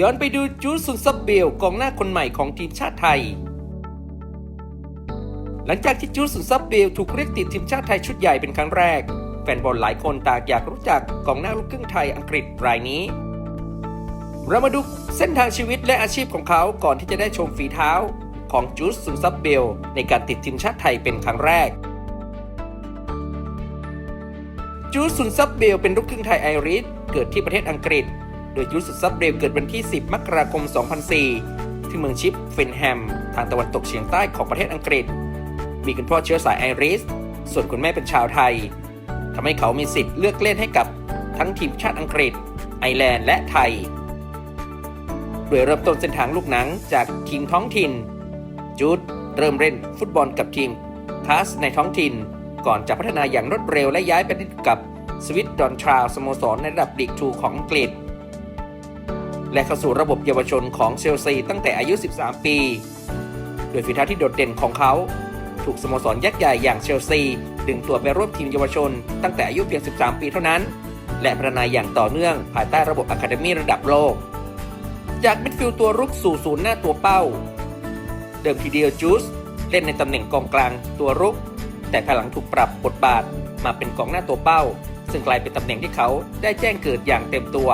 ย้อนไปดูจูซุนซับเบลกองหน้าคนใหม่ของทีมชาติไทย หลังจากที่จูซุนซับเบลถูกเรียกติดทีมชาติไทยชุดใหญ่เป็นครั้งแรก แฟนบอลหลายคนต่างอยากรู้จักกองหน้าลูกครึ่งไทยอังกฤษรายนี้ เรามาดูเส้นทางชีวิตและอาชีพของเขาก่อนที่จะได้ชมฝีเท้าของจูซุนซับเบลในการติดทีมชาติไทยเป็นครั้งแรกจูซุนซับเบลเป็นลูกครึ่งไทยไอริสเกิดที่ประเทศอังกฤษ โดยจูดซุนซับเบลเกิดวันที่ 10 มกราคม 2004 ที่เมืองชิปเฟนแฮม ทางตะวันตกเฉียงใต้ของประเทศอังกฤษ มีคุณพ่อเชื้อสายไอริส ส่วนคุณแม่เป็นชาวไทย ทำให้เขามีสิทธิ์เลือกเล่นให้กับทั้งทีมชาติอังกฤษ ไอร์แลนด์และไทย โดยเริ่มต้นเส้นทางลูกหนังจากทีมท้องถิ่น จูดเริ่มเล่นฟุตบอลกับทีมคาสในท้องถิ่น ก่อนจะพัฒนาอย่างรวดเร็วและย้ายไปเล่นกับสวิตดอนทราวสโมสรในระดับลีกทูของอังกฤษ และเข้าสู่ระบบเยาวชนของเชลซีตั้งแต่อายุ 13 ปี โดยฝีเท้าที่โดดเด่นของเขา ถูกสโมสรยักษ์ใหญ่อย่างเชลซีดึงตัวไปร่วมทีมเยาวชน ตั้งแต่อายุเพียง 13 ปีเท่านั้น และพัฒนาอย่างต่อเนื่องภายใต้ระบบอะคาเดมีระดับโลก จากมิดฟิลด์ตัวรุกสู่ศูนย์หน้าตัวเป้า เดิมทีเดียวจูสเล่นในตำแหน่งกองกลางตัวรุก แต่ภายหลังถูกปรับบทบาทมาเป็นกองหน้าตัวเป้า ซึ่งกลายเป็นตำแหน่งที่เขาได้แจ้งเกิดอย่างเต็มตัว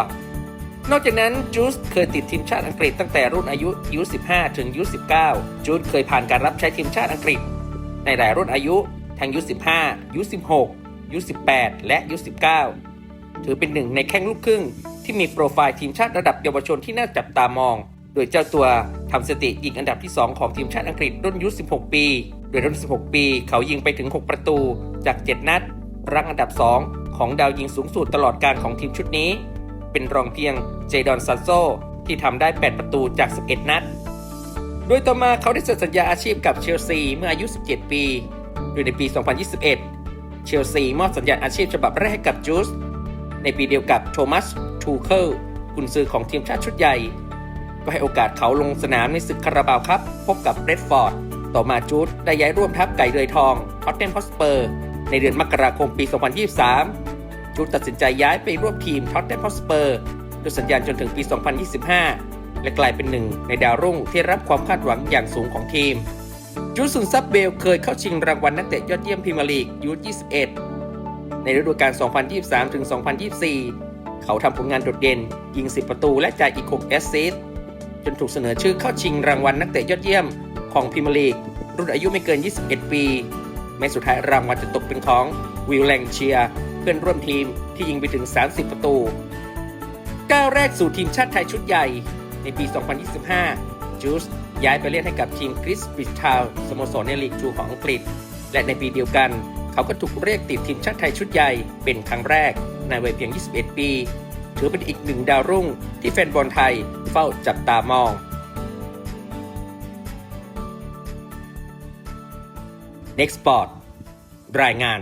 นอกจากนั้นจูสเคยติดทีมชาติอังกฤษตั้งแต่รุ่นอายุยู15 ถึงยู19 จูสเคยผ่านการรับใช้ทีมชาติอังกฤษ ในหลายรุ่นอายุทั้งยู15ยู16ยู18 และยู19 ถือเป็นหนึ่งในแข้งลูกครึ่ง ที่มีโปรไฟล์ทีมชาติระดับเยาวชนที่น่าจับตามอง โดยเจ้าตัวทำสถิติยิงอันดับที่ 2 ของทีมชาติอังกฤษรุ่นอายุ16 ปี โดยรุ่น 16 ปี เขายิงไปถึง 6 ประตูจาก 7 นัด รั้งอันดับ 2 ของดาวยิงสูงสุดตลอดการของทีมชุดนี้ เป็นรองเพียงเจดอนซันโซที่ทำได้ 8 ประตูจาก 11 นัด โดยต่อมาเขาได้เซ็นสัญญาอาชีพกับเชลซีเมื่ออายุ 17 ปี โดยในปี 2021 เชลซีมอบสัญญาอาชีพฉบับแรกให้กับจูสในปีเดียวกับโทมัสทูเคิลกุนซือของทีมชาติชุดใหญ่ ก็ให้โอกาสเขาลงสนามในศึกคาราบาวครับพบกับเรดฟอร์ด ต่อมาจูดได้ย้ายร่วมทัพไก่เดือยทองท็อตเทนฮอสเปอร์ ในเดือนมกราคมปี 2023 จูตัดสินใจย้ายไปร่วมทีมท็อตเทนฮอสเปอร์ด้วยสัญญาณจนถึงปี 2025 และกลายเป็นหนึ่งในดาวรุ่งที่รับความคาดหวังอย่างสูงของทีม จูดซุนซับเบลเคยเข้าชิงรางวัลนักเตะยอดเยี่ยมพรีเมียร์ลีกยู21 ในฤดูกาล 2023-2024 เขาทำผลงานโดดเด่น ยิง 10 ประตูและจ่ายอีก 6 แอสซิสต์จนถูกเสนอชื่อเข้าชิงรางวัลนักเตะยอดเยี่ยมของพรีเมียร์ลีกรุ่นอายุไม่เกิน 21 ปี แม้สุดท้ายรางวัลจะตกเป็นของวิลแลงเชีย พื่อนร่วมทีมที่ยิงไปถึง 30 ประตูก้าวแรกสู่ทีมชาติไทยชุดใหญ่ ในปี 2025 จูสย้ายไปเล่นให้กับทีมคริสปิชทาวสโมสรในลีกทูของอังกฤษ และในปีเดียวกัน เขาก็ถูกเรียกติดทีมชาติไทยชุดใหญ่เป็นครั้งแรก ในวัยเพียง 21 ปี ถือเป็นอีกหนึ่งดาวรุ่งที่แฟนบอลไทยเฝ้าจับตามอง Next Sport รายงาน